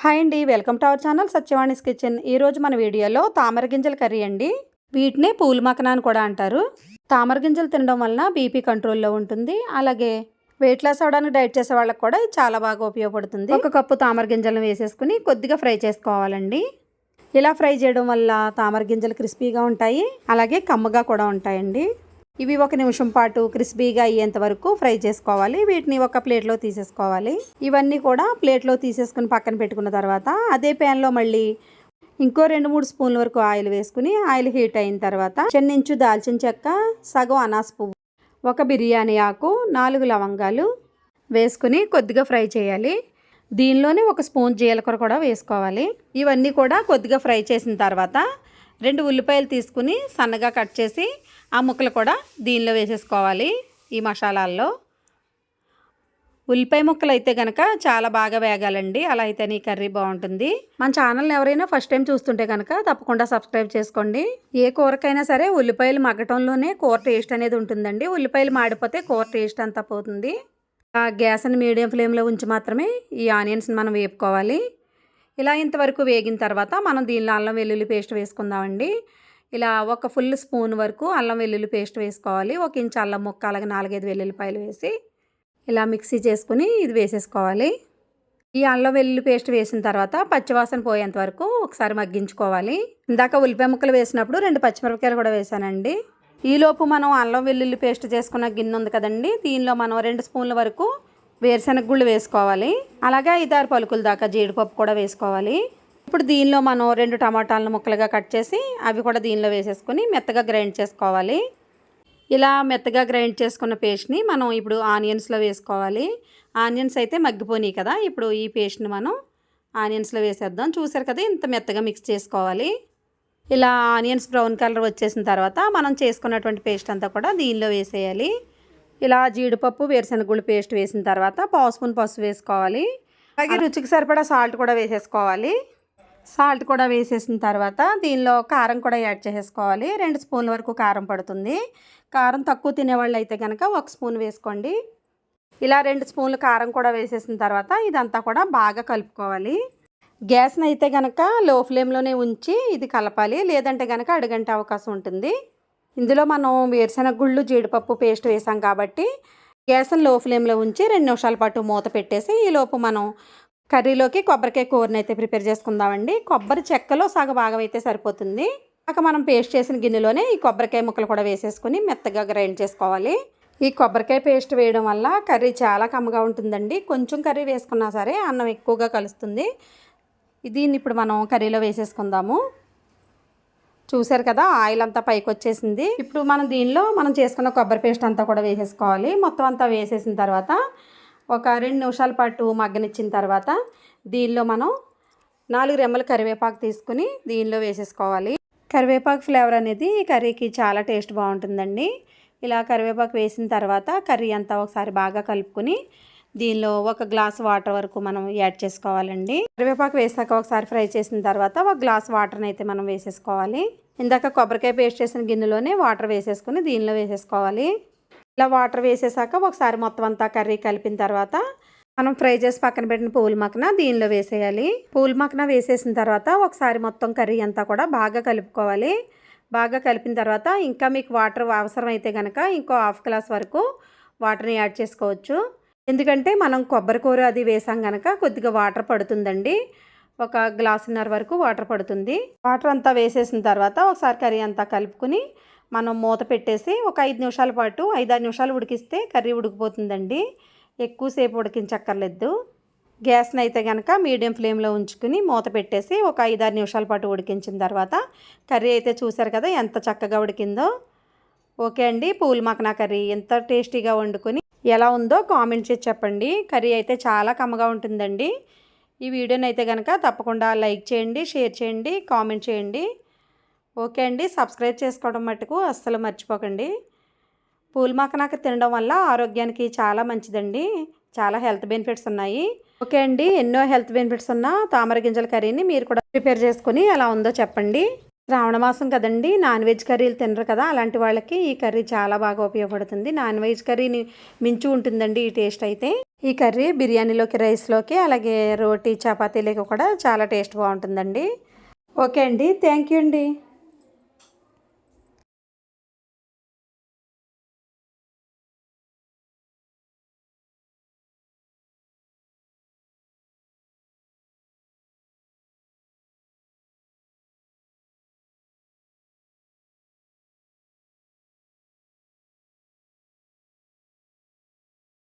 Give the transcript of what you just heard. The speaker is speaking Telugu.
హాయ్ అండి welcome to our channel Satyavani's kitchen. ఈరోజు మన వీడియోలో తామర గింజల కర్రీ అండి. వీటిని పూల మకన అని కూడా అంటారు. తామర గింజలు తినడం వలన బీపీ కంట్రోల్లో ఉంటుంది. అలాగే వెయిట్ లాస్ అవడానికి డైట్ చేసే వాళ్ళకి కూడా ఇది చాలా బాగా ఉపయోగపడుతుంది. ఒక కప్పు తామర గింజలను వేసేసుకుని కొద్దిగా ఫ్రై చేసుకోవాలండి. ఇలా ఫ్రై చేయడం వల్ల తామర గింజలు క్రిస్పీగా ఉంటాయి. అలాగే కమ్మగా కూడా ఉంటాయండి. ఇవి ఒక నిమిషం పాటు క్రిస్పీగా అయ్యేంత వరకు ఫ్రై చేసుకోవాలి. వీటిని ఒక ప్లేట్లో తీసేసుకోవాలి. ఇవన్నీ కూడా ప్లేట్లో తీసేసుకుని పక్కన పెట్టుకున్న తర్వాత అదే ప్యాన్లో మళ్ళీ ఇంకో రెండు మూడు స్పూన్ల వరకు ఆయిల్ వేసుకుని ఆయిల్ హీట్ అయిన తర్వాత చెన్నించు దాల్చిన చెక్క సగం అనాస్ పువ్వు ఒక బిర్యానీ ఆకు నాలుగు లవంగాలు వేసుకుని కొద్దిగా ఫ్రై చేయాలి. దీనిలోనే ఒక స్పూన్ జీలకర్ర కూడా వేసుకోవాలి. ఇవన్నీ కూడా కొద్దిగా ఫ్రై చేసిన తర్వాత రెండు ఉల్లిపాయలు తీసుకుని సన్నగా కట్ చేసి ఆ ముక్కలు కూడా దీనిలో వేసేసుకోవాలి ఈ మసాలాల్లో. ఉల్లిపాయ ముక్కలు అయితే కనుక చాలా బాగా వేగాలండి. అలా అయితే నీ కర్రీ బాగుంటుంది. మన ఛానల్ని ఎవరైనా ఫస్ట్ టైం చూస్తుంటే కనుక తప్పకుండా సబ్స్క్రైబ్ చేసుకోండి. ఏ కూరకైనా సరే ఉల్లిపాయలు మగ్గటంలోనే కూర టేస్ట్ అనేది ఉంటుందండి. ఉల్లిపాయలు మాడిపోతే కూర టేస్ట్ అంతా పోతుంది. ఆ గ్యాస్ని మీడియం ఫ్లేమ్లో ఉంచి మాత్రమే ఈ ఆనియన్స్ని మనం వేపుకోవాలి. ఇలా ఇంతవరకు వేగిన తర్వాత మనం దీనిలో అల్లం వెల్లుల్లి పేస్ట్ వేసుకుందామండి. ఇలా ఒక ఫుల్ స్పూన్ వరకు అల్లం వెల్లుల్లి పేస్ట్ వేసుకోవాలి. ఒక ఇంచు అల్లం ముక్క అలాగే నాలుగైదు వెల్లుల్లిపాయలు వేసి ఇలా మిక్సీ చేసుకుని ఇది వేసేసుకోవాలి. ఈ అల్లం వెల్లుల్లి పేస్ట్ వేసిన తర్వాత పచ్చివాసన పోయేంత వరకు ఒకసారి మగ్గించుకోవాలి. ఇందాక ఉల్లిపాయ ముక్కలు వేసినప్పుడు రెండు పచ్చిమిరపకాయలు కూడా వేసానండి. ఈలోపు మనం అల్లం వెల్లుల్లి పేస్ట్ చేసుకున్న గిన్నె ఉంది కదండి. దీనిలో మనం రెండు స్పూన్ల వరకు వేరుశనగ గుళ్ళు వేసుకోవాలి. అలాగే ఐదారు పలుకుల దాకా జీడిపప్పు కూడా వేసుకోవాలి. ఇప్పుడు దీనిలో మనం రెండు టమాటాలను ముక్కలుగా కట్ చేసి అవి కూడా దీనిలో వేసేసుకొని మెత్తగా గ్రైండ్ చేసుకోవాలి. ఇలా మెత్తగా గ్రైండ్ చేసుకున్న పేస్ట్ని మనం ఇప్పుడు ఆనియన్స్లో వేసుకోవాలి. ఆనియన్స్ అయితే మగ్గిపోయినాయి కదా ఇప్పుడు ఈ పేస్ట్ని మనం ఆనియన్స్లో వేసేద్దాం. చూసారు కదా ఇంత మెత్తగా మిక్స్ చేసుకోవాలి. ఇలా ఆనియన్స్ బ్రౌన్ కలర్ వచ్చేసిన తర్వాత మనం చేసుకున్నటువంటి పేస్ట్ అంతా కూడా దీనిలో వేసేయాలి. ఇలా జీడిపప్పు వేరుశనగుళ్ళు పేస్ట్ వేసిన తర్వాత పావు స్పూన్ పసుపు వేసుకోవాలి. అలాగే రుచికి సరిపడా సాల్ట్ కూడా వేసేసుకోవాలి. సాల్ట్ కూడా వేసేసిన తర్వాత దీనిలో కారం కూడా యాడ్ చేసేసుకోవాలి. రెండు స్పూన్ల వరకు కారం పడుతుంది. కారం తక్కువ తినేవాళ్ళు అయితే కనుక ఒక స్పూన్ వేసుకోండి. ఇలా రెండు స్పూన్లు కారం కూడా వేసేసిన తర్వాత ఇదంతా కూడా బాగా కలుపుకోవాలి. గ్యాస్ని అయితే కనుక లో ఫ్లేమ్లోనే ఉంచి ఇది కలపాలి. లేదంటే కనుక అడుగంటే అవకాశం ఉంటుంది. ఇందులో మనం వేరుశనగ గుళ్ళు జీడిపప్పు పేస్ట్ వేసాం కాబట్టి గ్యాస్ని లో ఫ్లేమ్లో ఉంచి రెండు నిమిషాల పాటు మూత పెట్టేసి ఈ లోపు మనం కర్రీలోకి కొబ్బరికాయ కూరని అయితే ప్రిపేర్ చేసుకుందామండి. కొబ్బరి చెక్కలో సగ భాగం అయితే సరిపోతుంది. అక్కడ మనం పేస్ట్ చేసిన గిన్నెలోనే ఈ కొబ్బరికాయ ముక్కలు కూడా వేసేసుకుని మెత్తగా గ్రైండ్ చేసుకోవాలి. ఈ కొబ్బరికాయ పేస్ట్ వేయడం వల్ల కర్రీ చాలా కమ్మగా ఉంటుందండి. కొంచెం కర్రీ వేసుకున్నా సరే అన్నం ఎక్కువగా కలుస్తుంది. దీన్ని ఇప్పుడు మనం కర్రీలో వేసేసుకుందాము. చూసారు కదా ఆయిల్ అంతా పైకి వచ్చేసింది ఇప్పుడు మనం దీనిలో మనం చేసుకున్న కొబ్బరి పేస్ట్ అంతా కూడా వేసేసుకోవాలి. మొత్తం అంతా వేసేసిన తర్వాత ఒక రెండు నిమిషాల పాటు మగ్గనిచ్చిన తర్వాత దీనిలో మనం నాలుగు రెమ్మల కరివేపాకు తీసుకుని దీనిలో వేసేసుకోవాలి. కరివేపాకు ఫ్లేవర్ అనేది కర్రీకి చాలా టేస్ట్ బాగుంటుందండి. ఇలా కరివేపాకు వేసిన తర్వాత కర్రీ అంతా ఒకసారి బాగా కలుపుకొని దీనిలో ఒక గ్లాస్ వాటర్ వరకు మనం యాడ్ చేసుకోవాలండి. కరివేపాకు వేసాక ఒకసారి ఫ్రై చేసిన తర్వాత ఒక గ్లాస్ వాటర్ని అయితే మనం వేసేసుకోవాలి. ఇందాక కొబ్బరికాయ పేస్ట్ చేసిన గిన్నెలోనే వాటర్ వేసేసుకుని దీనిలో వేసేసుకోవాలి. ఇలా వాటర్ వేసేసాక ఒకసారి మొత్తం అంతా కర్రీ కలిపిన తర్వాత మనం ఫ్రై చేసి పక్కన పెట్టిన పూల మక్కన దీనిలో వేసేయాలి. పూల మక్కన వేసేసిన తర్వాత ఒకసారి మొత్తం కర్రీ అంతా కూడా బాగా కలుపుకోవాలి. బాగా కలిపిన తర్వాత ఇంకా మీకు వాటర్ అవసరం అయితే కనుక ఇంకో హాఫ్ గ్లాస్ వరకు వాటర్ని యాడ్ చేసుకోవచ్చు. ఎందుకంటే మనం కొబ్బరి కూర అది వేసాం కనుక కొద్దిగా వాటర్ పడుతుందండి. ఒక గ్లాసున్నర వరకు వాటర్ పడుతుంది. వాటర్ అంతా వేసేసిన తర్వాత ఒకసారి కర్రీ అంతా కలుపుకుని మనం మూత పెట్టేసి ఒక ఐదు నిమిషాల పాటు ఐదారు నిమిషాలు ఉడికిస్తే కర్రీ ఉడికిపోతుందండి. ఎక్కువసేపు ఉడికించక్కర్లేదు. గ్యాస్ని అయితే కనుక మీడియం ఫ్లేమ్లో ఉంచుకుని మూత పెట్టేసి ఒక ఐదారు నిమిషాల పాటు ఉడికించిన తర్వాత కర్రీ అయితే చూశారు కదా ఎంత చక్కగా ఉడికిందో. ఓకే అండి పూల్ మకనా కర్రీ ఎంత టేస్టీగా వండుకొని ఎలా ఉందో కామెంట్ చేసి చెప్పండి. కర్రీ అయితే చాలా కమ్మగా ఉంటుందండి. ఈ వీడియోని అయితే కనుక తప్పకుండా లైక్ చేయండి షేర్ చేయండి కామెంట్ చేయండి. ఓకే అండి. సబ్స్క్రైబ్ చేసుకోవడం మట్టుకు అస్సలు మర్చిపోకండి. పూల్ మకనాక తినడం వల్ల ఆరోగ్యానికి చాలా మంచిదండి. చాలా హెల్త్ బెనిఫిట్స్ ఉన్నాయి. ఓకే అండి. ఎన్నో హెల్త్ బెనిఫిట్స్ ఉన్న తామర గింజల కర్రీని మీరు కూడా ప్రిపేర్ చేసుకుని ఎలా ఉందో చెప్పండి. శ్రావణ మాసం కదండి నాన్ వెజ్ కర్రీలు తినరు కదా అలాంటి వాళ్ళకి ఈ కర్రీ చాలా బాగా ఉపయోగపడుతుంది. నాన్ వెజ్ కర్రీని మించి ఉంటుందండి ఈ టేస్ట్ అయితే. ఈ కర్రీ బిర్యానీలోకి రైస్లోకి అలాగే రోటీ చపాతీలోకి కూడా చాలా టేస్ట్ బాగుంటుందండి. ఓకే అండి థ్యాంక్ యూ అండి.